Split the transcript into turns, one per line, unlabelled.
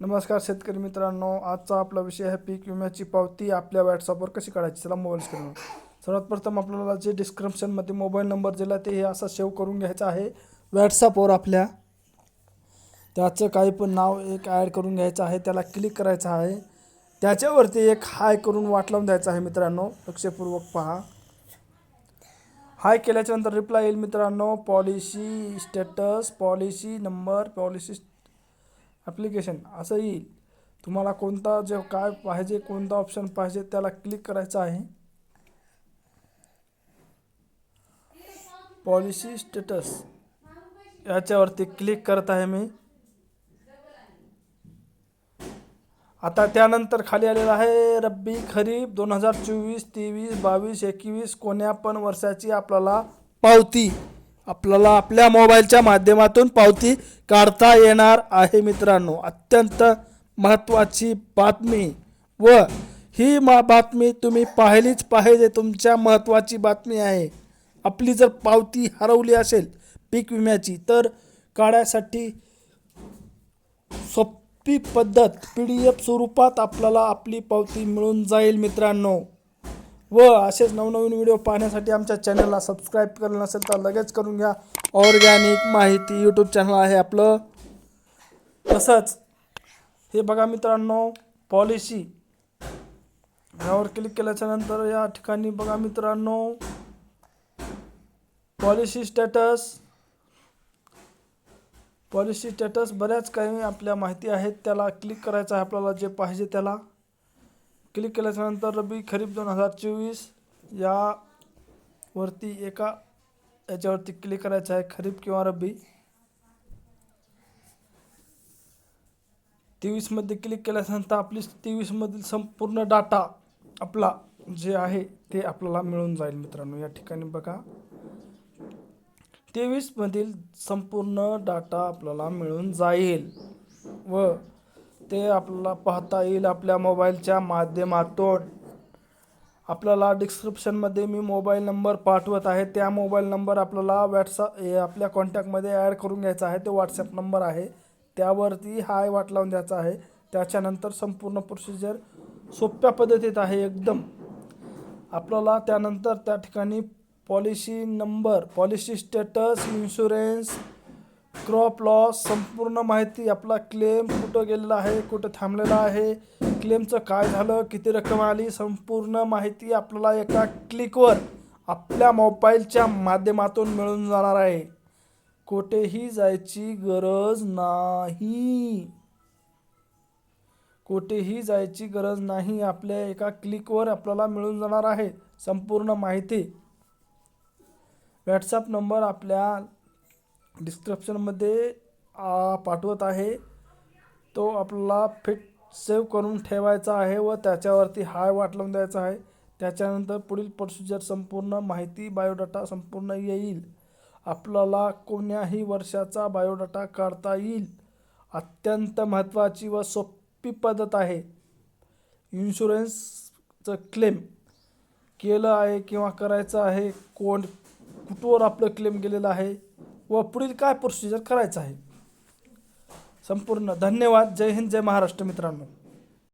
नमस्कार शेतकरी मित्रांनो आजचा आपला विषय आहे पीक विम्याची पावती. आपल्या व्हॉट्सअपवर कशी काढायची? चला मोबाईल स्क्रीनवर सर्वात प्रथम आपल्याला जे डिस्क्रिप्शनमध्ये मोबाईल नंबर दिला ते हे असा सेव्ह करून घ्यायचं आहे. व्हॉट्सअपवर आपल्या त्याचं काही पण नाव एक ॲड करून घ्यायचं आहे. त्याला क्लिक करायचं आहे. त्याच्यावरती एक हाय करून वाट लावून द्यायचं आहे मित्रांनो. लक्षपूर्वक पहा. हाय केल्याच्यानंतर रिप्लाय येईल मित्रांनो. Policy status policy number policy application असं येईल. तुम्हाला कोणता जे काय पाहिजे कोणता ऑप्शन पाहिजे त्याला क्लिक करायचं आहे. पॉलिसी स्टेटस याच्यावरती क्लिक करत आहे मी. आता त्यानंतर खाली आलेलं आहे रब्बी खरीप दोन हजार चोवीस तेवीस बावीस एकवीस कोण्या पण वर्षाची आपल्याला पावती. आपल्याला आपल्या मोबाईलच्या माध्यमातून पावती काढता येणार आहे मित्रांनो. अत्यंत महत्त्वाची बातमी व ही मा बातमी तुम्ही पाहिलीच पाहिजे तुमच्या महत्त्वाची बातमी आहे. आपली जर पावती हरवली असेल पीक विम्याची तर काढायसाठी सोपी पद्धत पी डी एफ स्वरूपात आपल्याला आपली पावती मिळून जाईल मित्रांनो. व असेच नवनवीन व्हिडिओ पाहण्यासाठी आमच्या चॅनलला सबस्क्राईब केलं नसेल तर लगेच करून घ्या. ऑर्गॅनिक माहिती यूट्यूब चॅनल आहे आपलं. तसंच हे बघा मित्रांनो पॉलिसी यावर क्लिक केल्याच्यानंतर या ठिकाणी बघा मित्रांनो पॉलिसी स्टेटस पॉलिसी स्टेटस बऱ्याच काही आपल्या माहिती आहेत त्याला क्लिक करायचं आहे आपल्याला जे पाहिजे त्याला. क्लिक केल्याच्यानंतर रबी खरीप दोन हजार चोवीस या वरती एका याच्यावरती क्लिक करायचं आहे खरीप किंवा रब्बी. तेवीसमध्ये क्लिक केल्यानंतर आपली तेवीसमधील संपूर्ण डाटा आपला जे आहे ते आपल्याला मिळून जाईल मित्रांनो या ठिकाणी बघा. तेवीसमधील संपूर्ण डाटा आपल्याला मिळून जाईल व ते आपल्याला पाहता येईल आपल्या मोबाईलच्या माध्यमातून. आपल्याला डिस्क्रिप्शनमध्ये मी मोबाईल नंबर पाठवत आहे. त्या मोबाईल नंबर आपल्याला व्हॉट्सअप आपल्या कॉन्टॅक्टमध्ये ॲड करून घ्यायचा आहे. तो व्हॉट्सअप नंबर आहे. त्यावरती हाय वाट लावून द्यायचा आहे. त्याच्यानंतर संपूर्ण प्रोसिजर सोप्या पद्धतीत आहे एकदम. आपल्याला त्यानंतर त्या ठिकाणी policy number policy status insurance crop loss संपूर्ण माहिती आपला क्लेम कुठं गेलेला आहे कुठं थांबलेला आहे क्लेमचं काय झालं किती रक्कम आली संपूर्ण माहिती आपल्याला एका क्लिकवर आपल्या मोबाईलच्या माध्यमातून मिळून जाणार आहे. कुठेही जायची गरज नाही. कुठेही जायची गरज नाही आपल्या एका क्लिकवर आपल्याला मिळून जाणार आहे संपूर्ण माहिती. व्हॉट्सअप नंबर आपल्या डिस्क्रिप्शनमध्ये पाठवत आहे. तो आपला फिट सेव्ह करून ठेवायचा आहे व त्याच्यावरती हाय वाट लावून द्यायचा आहे. त्याच्यानंतर पुढील प्रोसिजर संपूर्ण माहिती बायोडाटा संपूर्ण येईल. आपल्याला कोण्याही वर्षाचा बायोडाटा काढता येईल. अत्यंत महत्त्वाची व सोपी पद्धत आहे. इन्शुरन्सचं क्लेम केलं आहे किंवा करायचं आहे कोण कुठवर आपलं क्लेम केलेलं आहे? व पुढील काय प्रोसिजर करायचं आहे? संपूर्ण धन्यवाद. जय हिंद जय महाराष्ट्र मित्रांनो.